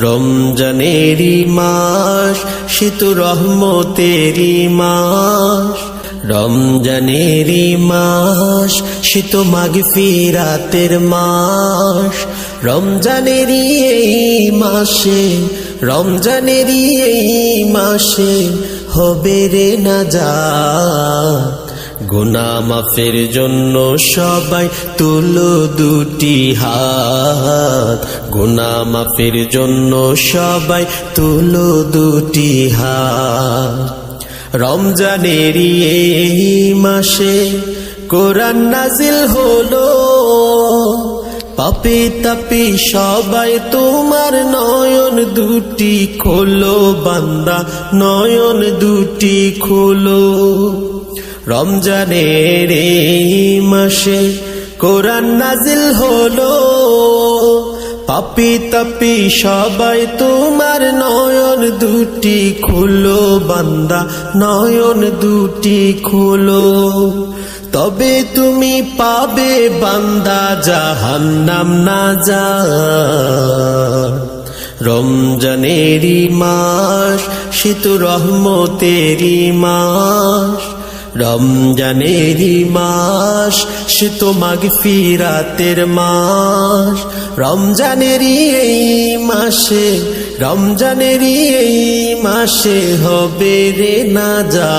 রমজানেরই মাস শীত রহমতেরই মাস। রমজানেরই মাস শীত মাঘ ফিরাতের মাস। রমজানেরই এই মাসে, রমজানেরই এই মাসে হবে রে না যা গুনা মাফের জন্য সবাই তুলো দুটি হাত। গুনা মাফের জন্য সবাই তুলো দুটি হাত। রমজানের এই মাসে কোরআন নাজিল হলো। পাপি তাপি সবাই তোমার নয়ন দুটি খোলো বান্দা, নয়ন দুটি খোলো। রমজানের এই মাসে কোরআন নাজিল হলো। পাপি তাপি সবাই তোমার নয়ন দুটি খুলো বান্দা, নয়ন দুটি খুলো। তবে তুমি পাবে বান্দা, জাহান্নাম না যা রমজানেরই মাস, শীত রহমতেরই মাস। রমজানেরই মাস, শীত মাঘ ফিরাতের মাস। রমজানেরই এই মাসে রমজানেরই এই মাসে হবে রে না যা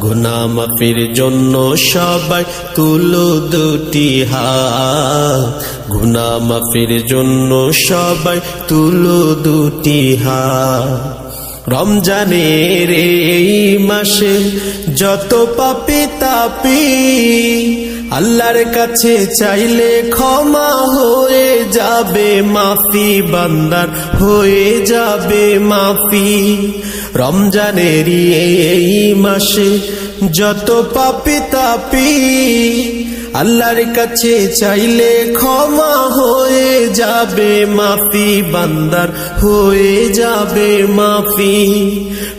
গুনা মাফির জন্য সবাই তুলো দুটি হাত। গুনা মাফির জন্য সবাই তুলো দুটি হাত। রমজানের এই মাসে যত পাপি তাপি আল্লাহর কাছে চাইলে ক্ষমা হয়ে যাবে মাফি, বান্দার হয়ে যাবে মাফি। রমজানের এই মাসে যত পাপি তাপি আল্লাহর কাছে চাইলে ক্ষমা হয়ে যাবে, মাফি বান্দার হয়ে যাবে, মাফি।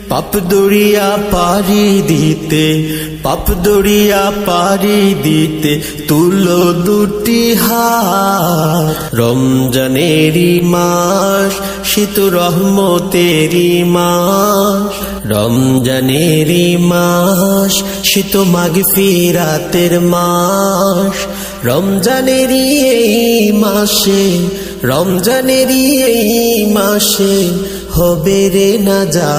পাপ দড়িয়া পারি দিতে, পাপ দড়িয়া পারি দিতে তুলো দুটি হাত। রমজানেরই মাস, শীত রহমতেরই মাস রমজানেরই মাস শীত মাঘ ফিরাতের মাস। রমজানের এই মাসে, রমজানের এই মাসে হবে রে না যা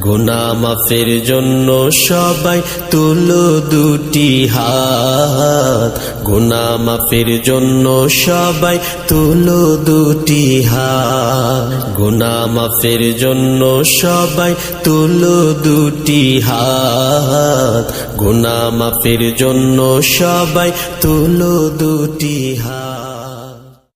গুনা মাফের জন্য সবাই তুলো দুটি হাত। গুনা মাফের জন্য সবাই তুলো দুটি হাত। গুনা মাফের জন্য সবাই তুলো দুটি হাত। গুনা মাফের জন্য সবাই তুলো দুটি হাত।